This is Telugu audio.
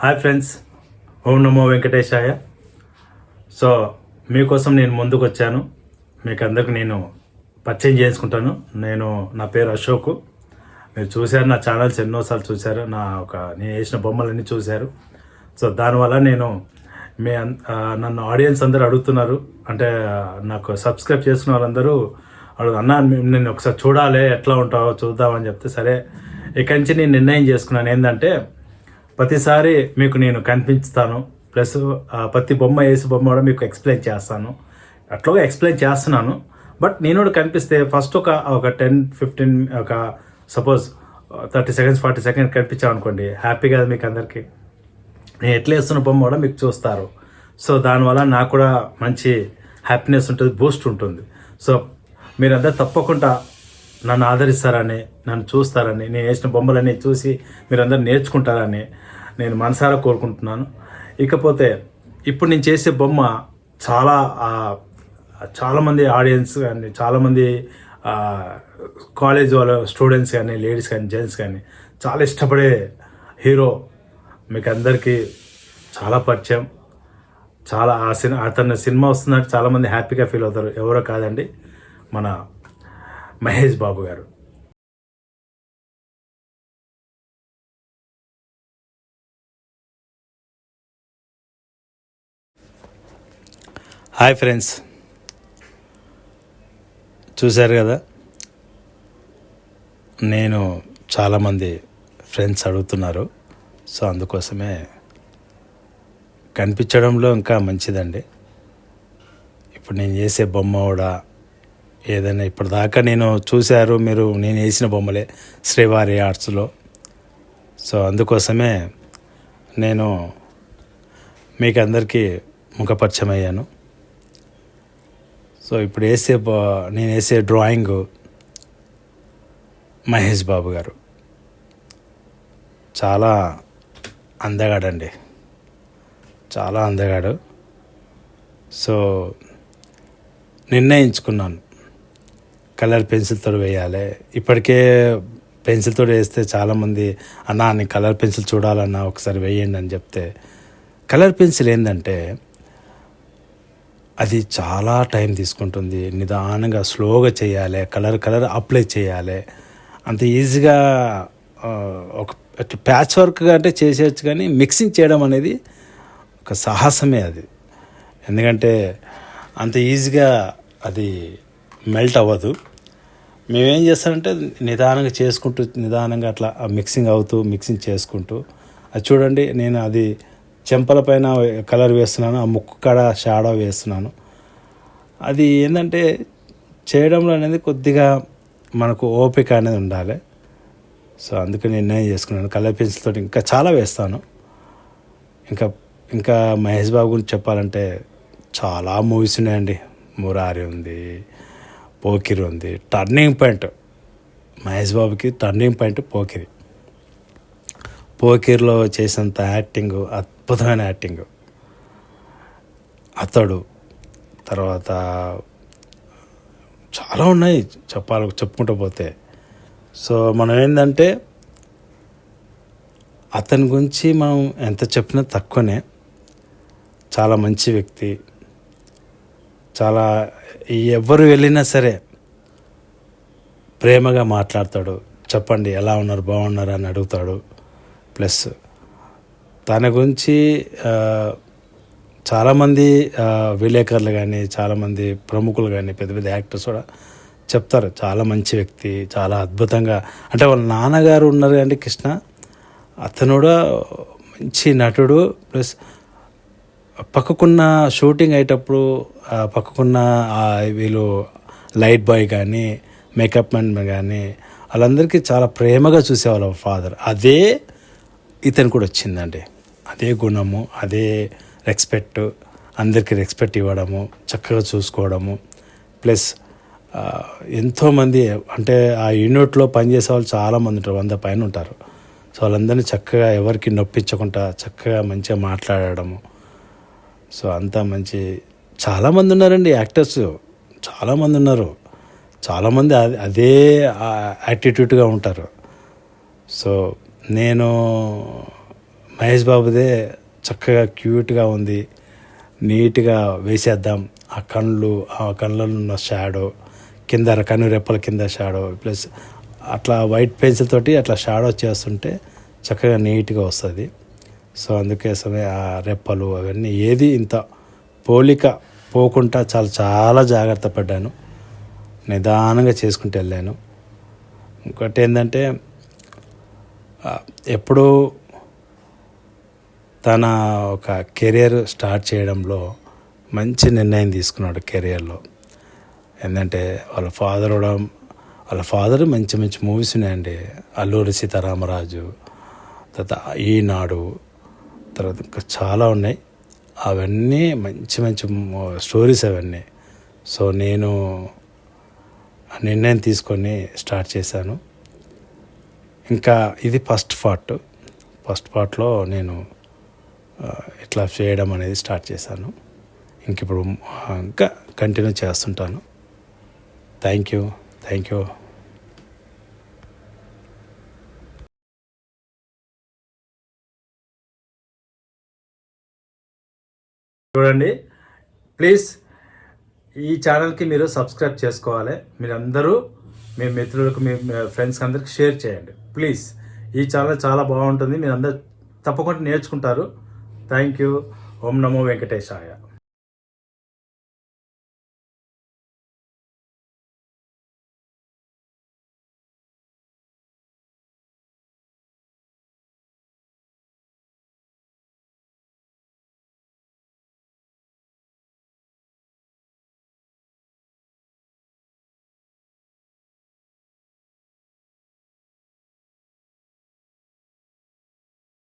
హాయ్ ఫ్రెండ్స్ ఓం నమో వెంకటేశాయ. సో మీకోసం నేను ముందుకు వచ్చాను మీకు అందరికి నేను పరిచయం చేసుకుంటాను. నేను నా పేరు అశోక్. మీరు చూశారు నా ఛానల్స్ ఎన్నోసార్లు చూశారు. నా ఒక నేను వేసిన బొమ్మలన్నీ చూశారు. సో దానివల్ల నేను మీ నన్ను ఆడియన్స్ అందరూ అడుగుతున్నారు. అంటే నాకు సబ్స్క్రైబ్ చేసుకున్న వాళ్ళందరూ అడుగు అన్న నేను ఒకసారి చూడాలి ఎట్లా ఉంటావో చూద్దామని చెప్తే సరే. ఇక్కడి నుంచి నేను నిర్ణయం చేసుకున్నాను. ఏంటంటే ప్రతిసారి మీకు నేను కనిపించుతాను ప్లస్ ప్రతి బొమ్మ వేసి బొమ్మ కూడా మీకు ఎక్స్ప్లెయిన్ చేస్తాను. అట్లాగా ఎక్స్ప్లెయిన్ చేస్తున్నాను. బట్ నేను కూడా కనిపిస్తే ఫస్ట్ ఒక ఒక టెన్ ఫిఫ్టీన్ ఒక suppose thirty seconds forty seconds కనిపించాం అనుకోండి. హ్యాపీ కదా మీకు అందరికీ. నేను ఎట్లా వేస్తున్న బొమ్మ కూడా మీకు చూస్తారు. సో దానివల్ల నాకు కూడా మంచి హ్యాపీనెస్ ఉంటుంది బూస్ట్ ఉంటుంది. సో మీరందరూ తప్పకుండా నన్ను ఆదరిస్తారని నన్ను చూస్తారని నేను వేసిన బొమ్మలన్నీ చూసి మీరందరూ నేర్చుకుంటారని నేను మనసారా కోరుకుంటున్నాను. ఇకపోతే ఇప్పుడు నేను చేసే బొమ్మ చాలా చాలామంది ఆడియన్స్ కానీ చాలామంది కాలేజ్ వాళ్ళ స్టూడెంట్స్ కానీ లేడీస్ కానీ జెంట్స్ కానీ చాలా ఇష్టపడే హీరో మీకు అందరికీ చాలా పరిచయం. చాలా ఆ సినిమా అతని సినిమా వస్తుందంటే చాలామంది హ్యాపీగా ఫీల్ అవుతారు. ఎవరో కాదండి మన మహేష్ బాబు గారు. Hi friends. చూశారు కదా? నేను చాలామంది ఫ్రెండ్స్ అడుగుతున్నారు. సో అందుకోసమే కనిపించడంలో ఇంకా మంచిదండి. ఇప్పుడు నేను చేసే బొమ్మ కూడా ఏదైనా ఇప్పటిదాకా నేను చూశారు మీరు నేను వేసిన బొమ్మలే శ్రీవారి ఆర్ట్స్లో సో అందుకోసమే నేను మీకు అందరికీ ముఖపరిచయం అయ్యాను సో ఇప్పుడు వేసే నేను వేసే డ్రాయింగ్ మహేష్ బాబు గారు. చాలా అందగాడండి. చాలా అందగాడు. సో నిర్ణయించుకున్నాను. కలర్ పెన్సిల్తో వేయాలి. ఇప్పటికే పెన్సిల్తో వేస్తే చాలామంది అన్నా నేను కలర్ పెన్సిల్ చూడాలన్నా ఒకసారి వేయండి అని చెప్తే కలర్ పెన్సిల్ ఏంటంటే అది చాలా టైం తీసుకుంటుంది. నిదానంగా స్లోగా చేయాలి. కలర్ కలర్ అప్లై చేయాలి. అంత ఈజీగా ఒక ప్యాచ్ వర్క్ అంటే చేసేయచ్చు కానీ మిక్సింగ్ చేయడం అనేది ఒక సాహసమే అది. ఎందుకంటే అంత ఈజీగా అది మెల్ట్ అవ్వదు. మేమేం చేస్తామంటే నిదానంగా చేసుకుంటూ నిదానంగా అట్లా ఆ మిక్సింగ్ అవుతూ మిక్సింగ్ చేసుకుంటూ అది చూడండి నేను అది చెంపల పైన కలర్ వేస్తున్నాను ఆ ముక్కు కాడ షాడో వేస్తున్నాను. అది ఏంటంటే చేయడంలో అనేది కొద్దిగా మనకు ఓపిక అనేది ఉండాలి. సో అందుకే నిర్ణయం చేసుకున్నాను కలర్ పెన్సిల్ తోటి ఇంకా చాలా వేస్తాను. ఇంకా ఇంకా మహేష్ బాబు గురించి చెప్పాలంటే చాలా మూవీస్ ఉన్నాయండి. మురారి ఉంది పోకిరి ఉంది. టర్నింగ్ పాయింట్ మహేష్ బాబుకి టర్నింగ్ పాయింట్ పోకిరి. పోకిరిలో చేసినంత యాక్టింగ్ అద్భుతమైన యాక్టింగ్ అతడు తర్వాత చాలా ఉన్నాయి చెప్పాలి చెప్పుకుంటూ పోతే. సో మనం ఏంటంటే అతని గురించి మనం ఎంత చెప్పినా తక్కువనే. చాలా మంచి వ్యక్తి. చాలా ఎవరు వెళ్ళినా సరే ప్రేమగా మాట్లాడతాడు. చెప్పండి ఎలా ఉన్నారు బాగున్నారు అని అడుగుతాడు. ప్లస్ తన గురించి చాలామంది విలేకరులు కానీ చాలామంది ప్రముఖులు కానీ పెద్ద పెద్ద యాక్టర్స్ కూడా చెప్తారు. చాలా మంచి వ్యక్తి చాలా అద్భుతంగా. అంటే వాళ్ళ నాన్నగారు ఉన్నారు అంటే కృష్ణ అతను కూడా మంచి నటుడు. ప్లస్ పక్కకున్న షూటింగ్ అయ్యేటప్పుడు పక్కకున్న వీళ్ళు లైట్ బాయ్ కానీ మేకప్ మ్యాన్ కానీ వాళ్ళందరికీ చాలా ప్రేమగా చూసేవాళ్ళ ఫాదర్. అదే ఇతను కూడా వచ్చిందండి. అదే గుణము అదే రెస్పెక్ట్ అందరికీ రెస్పెక్ట్ ఇవ్వడము చక్కగా చూసుకోవడము. ప్లస్ ఎంతోమంది అంటే ఆ యూనిట్లో పనిచేసే వాళ్ళు చాలామంది ఉంటారు వంద పైన ఉంటారు. సో వాళ్ళందరినీ చక్కగా ఎవరికి నొప్పించకుండా చక్కగా మంచిగా మాట్లాడడము. సో అంతా మంచి చాలామంది ఉన్నారండి యాక్టర్స్. చాలామంది ఉన్నారు. చాలామంది అదే- అదే యాటిట్యూడ్గా ఉంటారు. సో నేను మహేష్ బాబుదే చక్కగా క్యూట్గా ఉంది. నీట్గా వేసేద్దాం. ఆ కళ్ళు ఆ కళ్ళలో ఉన్న షాడో కింద కన్ను రెప్పల కింద షాడో ప్లస్ అట్లా వైట్ పెన్సిల్ తోటి అట్లా షాడో చేస్తుంటే చక్కగా నీట్గా వస్తుంది. సో అందుకోసమే ఆ రెప్పలు అవన్నీ ఏది ఇంత పోలిక పోకుండా చాలా చాలా జాగ్రత్త పడ్డాను. నిదానంగా చేసుకుంటూ వెళ్ళాను. ఇంకోటి ఏంటంటే ఎప్పుడూ తన ఒక కెరియర్ స్టార్ట్ చేయడంలో మంచి నిర్ణయం తీసుకున్నాడు కెరియర్లో. ఏంటంటే వాళ్ళ ఫాదర్ కూడా వాళ్ళ ఫాదర్ మంచి మంచి మూవీస్ ఉన్నాయండి. అల్లూరి సీతారామరాజు తర్వాత ఈనాడు తర్వాత ఇంకా చాలా ఉన్నాయి. అవన్నీ మంచి మంచి స్టోరీస్ అవన్నీ. సో నేను ఆ నిర్ణయం తీసుకొని స్టార్ట్ చేశాను. ఇంకా ఇది ఫస్ట్ పార్ట్. ఫస్ట్ పార్ట్లో నేను ఇట్లా చేయడం అనేది స్టార్ట్ చేశాను. ఇంక ఇప్పుడు ఇంకా కంటిన్యూ చేస్తుంటాను. Thank you. Thank you. చూడండి. ప్లీజ్ ఈ ఛానల్కి మీరు సబ్స్క్రైబ్ చేసుకోవాలి. మీరందరూ మీ మిత్రులకు మీ ఫ్రెండ్స్కి అందరికి షేర్ చేయండి. ప్లీజ్ ఈ ఛానల్ చాలా బాగుంటుంది. మీరు అందరు తప్పకుండా నేర్చుకుంటారు. Thank you Om Namo Venkatesaya.